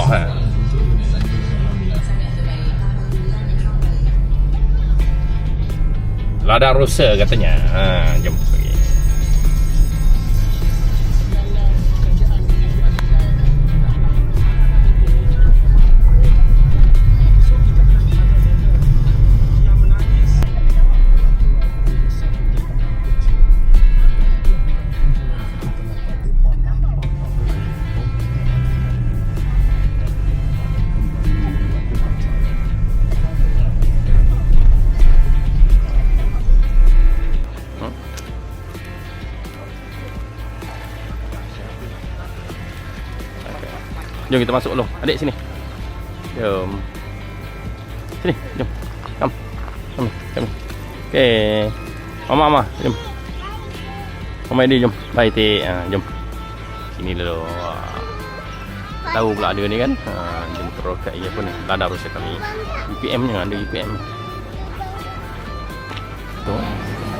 ha. Lada rosa katanya. Ha, jom Jom kita masuk dulu. Adik sini. Jom. Sini, jom. Kom. Kom. Kom. Okey. Mama, mama, jom. Mama ini jom. Baik, Tik. Ha, jom. Sini dulu. Wah. Tahu pula dia ni kan. Ha, jom terus kat ia pun. Ladar rusak kami. UPM nya ada UPM. Tu.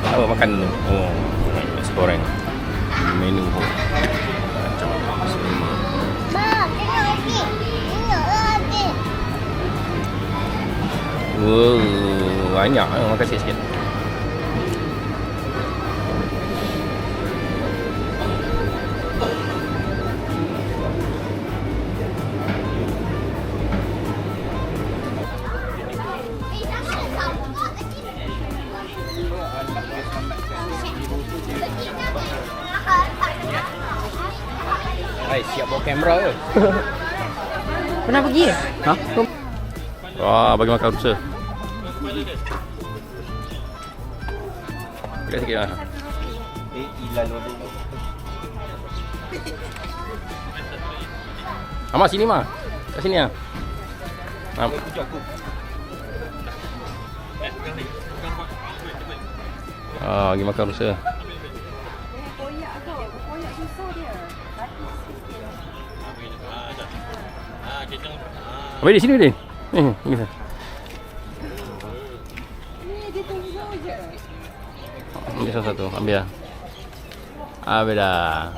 Apa makan dulu? Oh, nasi goreng. Menu Wow, banyak eh, makan sikit-sikit. Hai, siap bawa kamera ke? Pernah pergi? Ha? Wah, bagi makan rusa. Sikit sikit lah. Eh, ilan dulu. Amat sini mah. Kat sini ah. Mam. Ah, bagi makan rusa. Ambil di sini Udin. Ni, ni. Ambil salah satu, ambil lah. Ambil dah.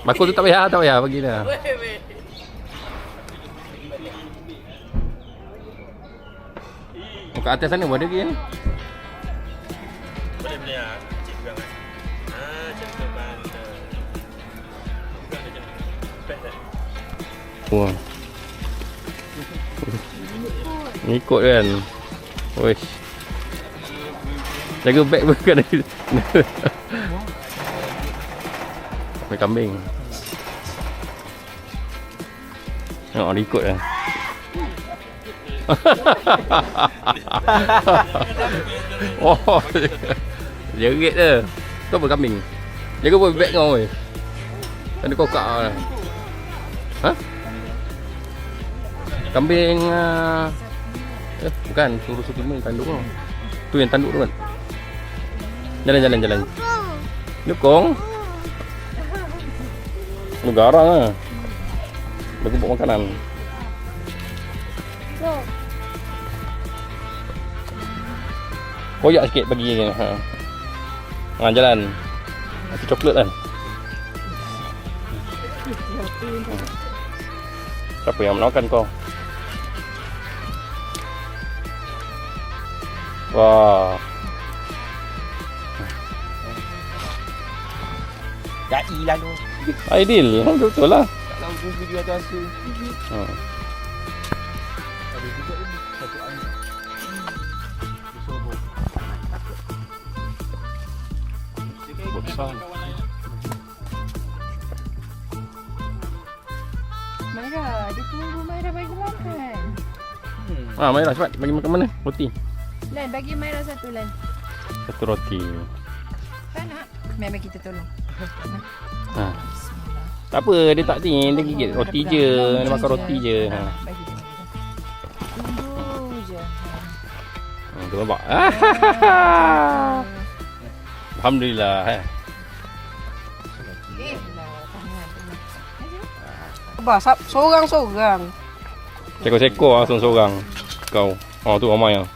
Bakul tu tak payah, tak payah bagi dah. Oh, kat atas sana pun ada lagi kan? Boleh boleh ah. Pegang kan. Ah, macam ni. Best eh. Wah. Ngikut kan. Wish. Jaga beg pun kan ada. Main kambing. Tengok dia ikut kan. oh, jerit dia. Tu apa kambing? Jaga pun beg kau oi. Ada kokak lah. Ha? Kambing uh, Eh bukan Suruh suruh yang tanduk tu Tu yang tanduk tu kan Jalan jalan jalan. Nyukong Lu garang lah Bagi buat makanan. Koyak sikit bagi ha. Ha, jalan. Nasi coklat kan? Siapa yang menawarkan kau? Wah. Dah ilan tu. Ideal. Betul lah. Tak tahu tu video atas tu. Ha. Ada juga. Satu anak. Besar. Maira, dia tunggu Maira bagi makan. Ha, marilah cepat bagi makan mana? Roti. Len, bagi Maira satu Len. Satu roti. Tak nak? Memang kita tolong. Ha. Tak apa, dia tak ni, dia gigit roti je. Dia makan roti je. Ha. Tunggu je. Ha, tu nampak. Alhamdulillah. Eh. Eh. Abah, seorang-seorang. Sekor-sekor lah seorang-seorang. Kau. Oh tu ramai lah.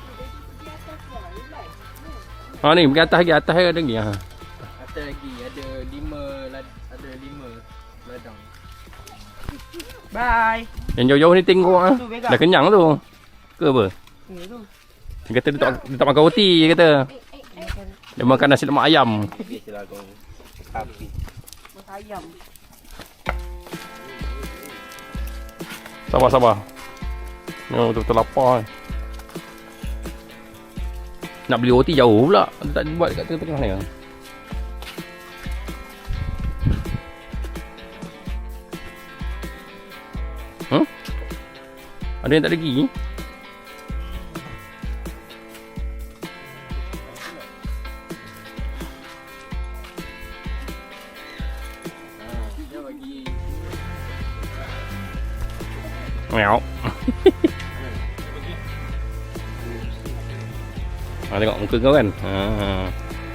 Ha ni, pergi atas lagi. Atas ada lagi. Ha. Ada lagi Bye. Yang jauh-jauh ni tengok ah. Dah kenyang tu. Ke apa? Ni tu. Dia kata dia tak, dia tak makan roti dia kata. Dia makan nasi lemak ayam. Api ayam. Sabar sabar. Oh, betul-betul lapar. ni. Nak beli roti jauh pula. Dia tak buat dekat tengah-tengah ni. ke? Ada yang tak gigi? Mèo. Ha, tengok muka kau kan. Ha.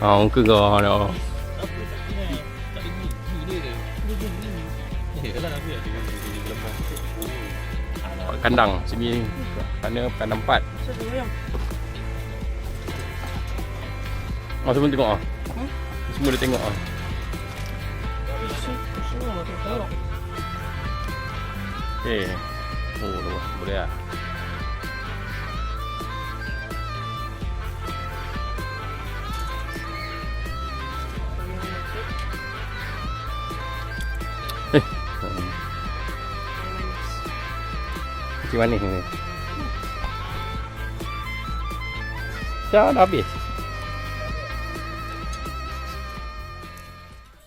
Ha, muka kau ada. Tak ada gigi dia dia gigi Eh kalau nak biar dia Kandang sini. Sana kandang empat. Oh, semua tengok ah. Semua dia tengok ah. Okey. Oh, boleh, boleh ah. Mana ni? Dah habis.